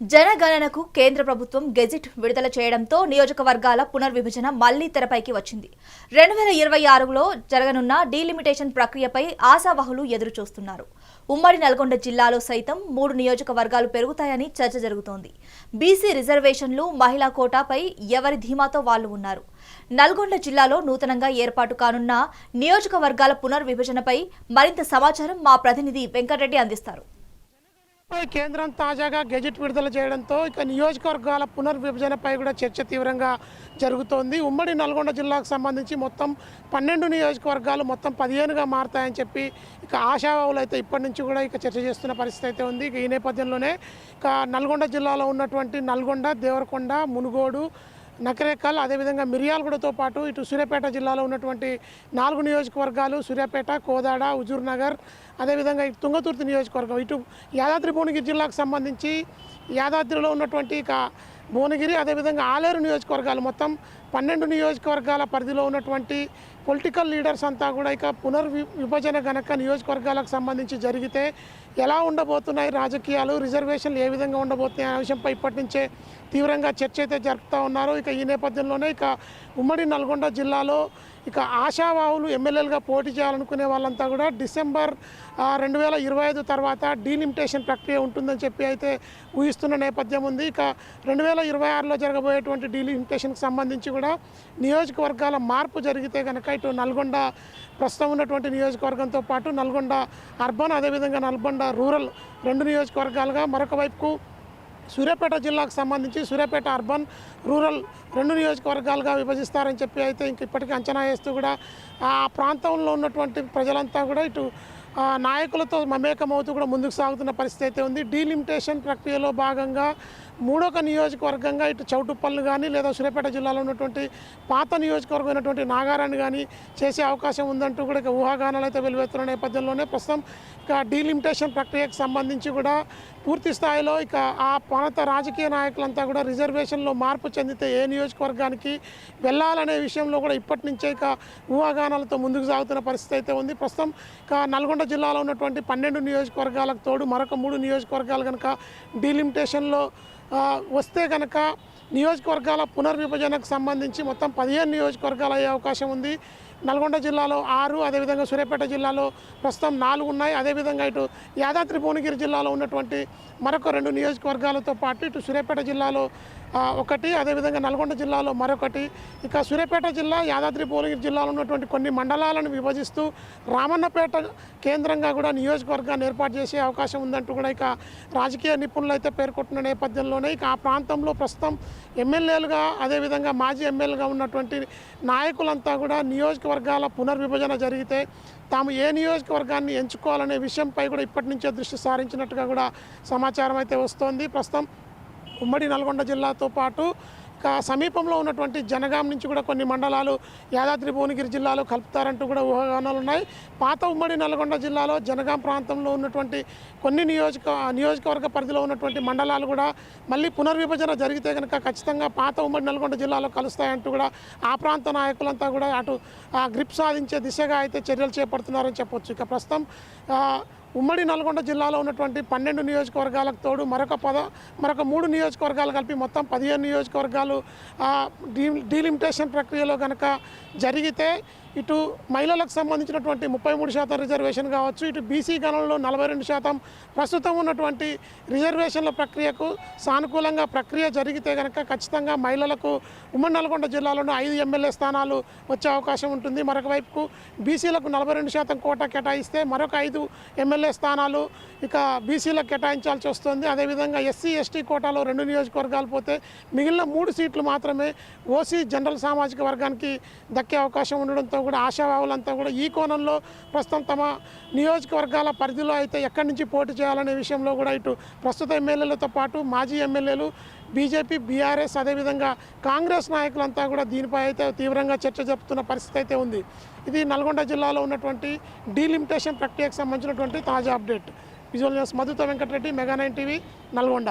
జనగణనకు కేంద్ర ప్రభుత్వం గెజిట్ విడుదల చేయడంతో నియోజకవర్గాల పునర్విభజన మళ్ళీ తెరపైకి వచ్చింది. రెండు వేల ఇరవై ఆరులో జరగనున్న డీలిమిటేషన్ ప్రక్రియపై ఆశావహులు ఎదురుచూస్తున్నారు. ఉమ్మడి నల్గొండ జిల్లాలో సైతం మూడు నియోజకవర్గాలు పెరుగుతాయని చర్చ జరుగుతోంది. బీసీ రిజర్వేషన్లు మహిళా కోటాపై ఎవరి ధీమాతో వాళ్ళు ఉన్నారు? నల్గొండ జిల్లాలో నూతనంగా ఏర్పాటు కానున్న నియోజకవర్గాల పునర్విభజనపై మరింత సమాచారం మా ప్రతినిధి వెంకటరెడ్డి అందిస్తారు. కేంద్రం తాజాగా గెజెట్ విడుదల చేయడంతో ఇక నియోజకవర్గాల పునర్విభజనపై కూడా చర్చ తీవ్రంగా జరుగుతోంది. ఉమ్మడి నల్గొండ జిల్లాకు సంబంధించి మొత్తం పన్నెండు నియోజకవర్గాలు మొత్తం పదిహేనుగా మారుతాయని చెప్పి ఇక ఆశావాహులు అయితే ఇప్పటి నుంచి కూడా ఇక చర్చ చేస్తున్న పరిస్థితి అయితే ఉంది. ఇక ఈ నేపథ్యంలోనే ఇక నల్గొండ జిల్లాలో ఉన్నటువంటి నల్గొండ దేవరకొండ మునుగోడు నకరేకల్ అదేవిధంగా మిర్యాలగూడతో పాటు ఇటు సూర్యాపేట జిల్లాలో ఉన్నటువంటి నాలుగు నియోజకవర్గాలు సూర్యాపేట కోదాడ హుజూర్ నగర్ అదేవిధంగా ఇటు తుంగతుర్తి నియోజకవర్గం ఇటు యాదాద్రి భువనగిరి జిల్లాకు సంబంధించి యాదాద్రిలో ఉన్నటువంటి ఇక భువనగిరి అదేవిధంగా ఆలేరు నియోజకవర్గాలు మొత్తం పన్నెండు నియోజకవర్గాల పరిధిలో ఉన్నటువంటి పొలిటికల్ లీడర్స్ అంతా కూడా ఇక పునర్వి విభజన గనక నియోజకవర్గాలకు సంబంధించి జరిగితే ఎలా ఉండబోతున్నాయి రాజకీయాలు? రిజర్వేషన్లు ఏ విధంగా ఉండబోతున్నాయి అనే విషయంపై ఇప్పటి నుంచే తీవ్రంగా చర్చ అయితే జరుపుతూ ఉన్నారు. ఇక ఈ నేపథ్యంలోనే ఇక ఉమ్మడి నల్గొండ జిల్లాలో ఇక ఆశావాహులు ఎమ్మెల్యేలుగా పోటీ చేయాలనుకునే వాళ్ళంతా కూడా డిసెంబర్ రెండు వేల ఇరవై ఐదు తర్వాత డీలిమిటేషన్ ప్రక్రియ ఉంటుందని చెప్పి అయితే ఊహిస్తున్న నేపథ్యం ఉంది. ఇక రెండు వేల ఇరవై ఆరులో జరగబోయేటువంటి డీలిమిటేషన్కి సంబంధించి కూడా నియోజకవర్గాల మార్పు జరిగితే కనుక ఇటు నల్గొండ ప్రస్తుతం ఉన్నటువంటి నియోజకవర్గంతో పాటు నల్గొండ అర్బన్ అదేవిధంగా నల్గొండ రూరల్ రెండు నియోజకవర్గాలుగా మరొక వైపుకు సూర్యాపేట జిల్లాకు సంబంధించి సూర్యాపేట అర్బన్ రూరల్ రెండు నియోజకవర్గాలుగా విభజిస్తారని చెప్పి అయితే ఇంక ఇప్పటికీ అంచనా వేస్తూ కూడా ఆ ప్రాంతంలో ఉన్నటువంటి ప్రజలంతా కూడా ఇటు నాయకులతో మమేకమవుతూ కూడా ముందుకు సాగుతున్న పరిస్థితి అయితే ఉంది. డీలిమిటేషన్ ప్రక్రియలో భాగంగా మూడొక నియోజకవర్గంగా ఇటు చౌటుప్పల్ని కానీ లేదా సూర్యాపేట జిల్లాలో ఉన్నటువంటి పాత నియోజకవర్గం అయినటువంటి నాగారాన్ని కానీ చేసే అవకాశం ఉందంటూ కూడా ఇక ఊహాగానాలు అయితే వెలువెత్తున్న నేపథ్యంలోనే ప్రస్తుతం ఇక డీలిమిటేషన్ ప్రక్రియకు సంబంధించి కూడా పూర్తి స్థాయిలో ఇక ఆ ప్రాంత రాజకీయ నాయకులంతా కూడా రిజర్వేషన్లో మార్పు చెందితే ఏ నియోజకవర్గానికి వెళ్ళాలనే విషయంలో కూడా ఇప్పటి నుంచే ఇక ఊహాగానాలతో ముందుకు సాగుతున్న పరిస్థితి అయితే ఉంది. ప్రస్తుతం ఇక నల్గొండ జిల్లాలో ఉన్నటువంటి పన్నెండు నియోజకవర్గాలకు తోడు మరొక మూడు నియోజకవర్గాలు కనుక డీలిమిటేషన్లో వస్తే కనుక నియోజకవర్గాల పునర్విభజనకు సంబంధించి మొత్తం పదిహేను నియోజకవర్గాలు అయ్యే అవకాశం ఉంది. నల్గొండ జిల్లాలో ఆరు అదేవిధంగా సూర్యాపేట జిల్లాలో ప్రస్తుతం నాలుగు ఉన్నాయి. అదేవిధంగా ఇటు యాదాద్రి భువనగిరి జిల్లాలో ఉన్నటువంటి మరొక రెండు నియోజకవర్గాలతో పాటు ఇటు సూర్యాపేట జిల్లాలో ఒకటి అదేవిధంగా నల్గొండ జిల్లాలో మరొకటి. ఇక సూర్యాపేట జిల్లా యాదాద్రి భువనగిరి జిల్లాలో ఉన్నటువంటి కొన్ని మండలాలను విభజిస్తూ రామన్నపేట కేంద్రంగా కూడా నియోజకవర్గాన్ని ఏర్పాటు చేసే అవకాశం ఉందంటూ కూడా ఇక రాజకీయ నిపుణులు అయితే పేర్కొంటున్న నేపథ్యంలోనే ఇక ఆ ప్రాంతంలో ప్రస్తుతం ఎమ్మెల్యేలుగా అదేవిధంగా మాజీ ఎమ్మెల్యేలుగా ఉన్నటువంటి నాయకులంతా కూడా నియోజక నియోజకవర్గాల పునర్విభజన జరిగితే తాము ఏ నియోజకవర్గాన్ని ఎంచుకోవాలనే విషయంపై కూడా ఇప్పటి నుంచే దృష్టి సారించినట్టుగా కూడా సమాచారం అయితే వస్తోంది. ప్రస్తుతం ఉమ్మడి నల్గొండ జిల్లాతో పాటు సమీపంలో ఉన్నటువంటి జనగాం నుంచి కూడా కొన్ని మండలాలు యాదాద్రి భువనగిరి జిల్లాలో కలుపుతారంటూ కూడా ఊహాగానాలు ఉన్నాయి. పాత ఉమ్మడి నల్గొండ జిల్లాలో జనగాం ప్రాంతంలో ఉన్నటువంటి కొన్ని నియోజక నియోజకవర్గ పరిధిలో ఉన్నటువంటి మండలాలు కూడా మళ్ళీ పునర్విభజన జరిగితే కనుక ఖచ్చితంగా పాత ఉమ్మడి నల్గొండ జిల్లాలో కలుస్తాయంటూ కూడా ఆ ప్రాంత నాయకులంతా కూడా అటు గ్రిప్ సాధించే దిశగా అయితే చర్యలు చేపడుతున్నారని చెప్పొచ్చు. ఇక ప్రస్తుతం ఉమ్మడి నల్గొండ జిల్లాలో ఉన్నటువంటి పన్నెండు నియోజకవర్గాలకు తోడు మరొక పద మరొక మూడు నియోజకవర్గాలు కలిపి మొత్తం పదిహేను నియోజకవర్గాలు డీ డీలిమిటేషన్ ప్రక్రియలో కనుక జరిగితే ఇటు మహిళలకు సంబంధించినటువంటి ముప్పై మూడు శాతం రిజర్వేషన్ కావచ్చు. ఇటు బీసీ గణంలో నలభై రెండు శాతం. ప్రస్తుతం ఉన్నటువంటి రిజర్వేషన్ల ప్రక్రియకు సానుకూలంగా ప్రక్రియ జరిగితే కనుక ఖచ్చితంగా మహిళలకు ఉమ్మడి నల్గొండ జిల్లాలోనూ ఐదు ఎమ్మెల్యే స్థానాలు వచ్చే అవకాశం ఉంటుంది. మరొక వైపుకు బీసీలకు నలభై రెండు శాతం కోటా కేటాయిస్తే మరొక ఐదు ఎమ్మెల్యే స్థానాలు ఇక బీసీలకు కేటాయించాల్సి వస్తుంది. అదేవిధంగా ఎస్సీ ఎస్టీ కోటాలో రెండు నియోజకవర్గాలు పోతే మిగిలిన మూడు సీట్లు మాత్రమే ఓసీ జనరల్ సామాజిక వర్గానికి దక్కే అవకాశం ఉండడంతో కూడా ఆశావాహులంతా కూడా ఈ కోణంలో ప్రస్తుతం తమ నియోజకవర్గాల పరిధిలో అయితే ఎక్కడి నుంచి పోటీ చేయాలనే విషయంలో కూడా ఇటు ప్రస్తుత ఎమ్మెల్యేలతో పాటు మాజీ ఎమ్మెల్యేలు బీజేపీ బీఆర్ఎస్ అదేవిధంగా కాంగ్రెస్ నాయకులంతా కూడా దీనిపై అయితే తీవ్రంగా చర్చ జరుపుతున్న పరిస్థితి అయితే ఉంది. ఇది నల్గొండ జిల్లాలో ఉన్నటువంటి డీలిమిటేషన్ ప్రక్రియకు సంబంధించినటువంటి తాజా update. Visual news మధుత Venkatareddy mega nine TV Nalgonda.